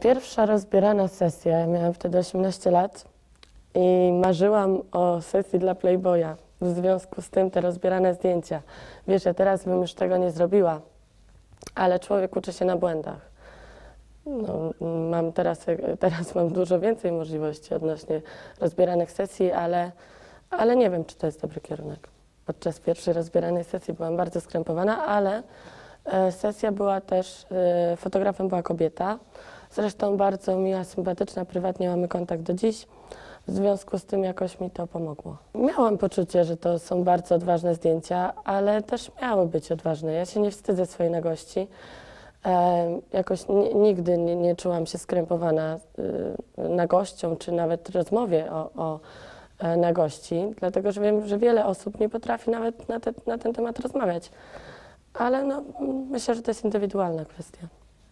Pierwsza rozbierana sesja, ja miałam wtedy 18 lat i marzyłam o sesji dla Playboya. W związku z tym te rozbierane zdjęcia. Wiesz, ja teraz bym już tego nie zrobiła, ale człowiek uczy się na błędach. No, mam teraz, teraz mam dużo więcej możliwości odnośnie rozbieranych sesji, ale, ale nie wiem, czy to jest dobry kierunek. Podczas pierwszej rozbieranej sesji byłam bardzo skrępowana, ale sesja była też, e, fotografem była kobieta, zresztą bardzo miła, sympatyczna, prywatnie mamy kontakt do dziś. W związku z tym jakoś mi to pomogło. Miałam poczucie, że to są bardzo odważne zdjęcia, ale też miały być odważne. Ja się nie wstydzę swojej nagości. E, jakoś ni- nigdy nie, nie czułam się skrępowana y, nagością, czy nawet rozmowie o, o e, nagości, dlatego że wiem, że wiele osób nie potrafi nawet na, te, na ten temat rozmawiać. Ale no, myślę, że to jest indywidualna kwestia.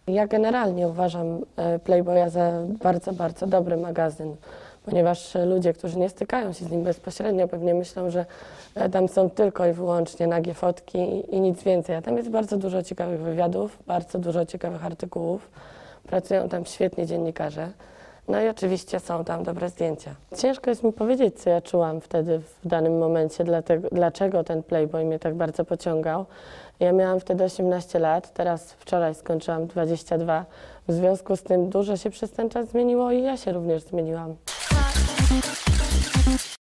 Ja generalnie uważam e, Playboya za bardzo, bardzo dobry magazyn, ponieważ ludzie, którzy nie stykają się z nim bezpośrednio, pewnie myślą, że e, tam są tylko i wyłącznie nagie fotki i, i nic więcej. A tam jest bardzo dużo ciekawych wywiadów, bardzo dużo ciekawych artykułów. Pracują tam świetni dziennikarze. No i oczywiście są tam dobre zdjęcia. Ciężko jest mi powiedzieć, co ja czułam wtedy w danym momencie, dlatego, dlaczego ten Playboy mnie tak bardzo pociągał. Ja miałam wtedy 18 lat, teraz wczoraj skończyłam 22. W związku z tym dużo się przez ten czas zmieniło i ja się również zmieniłam.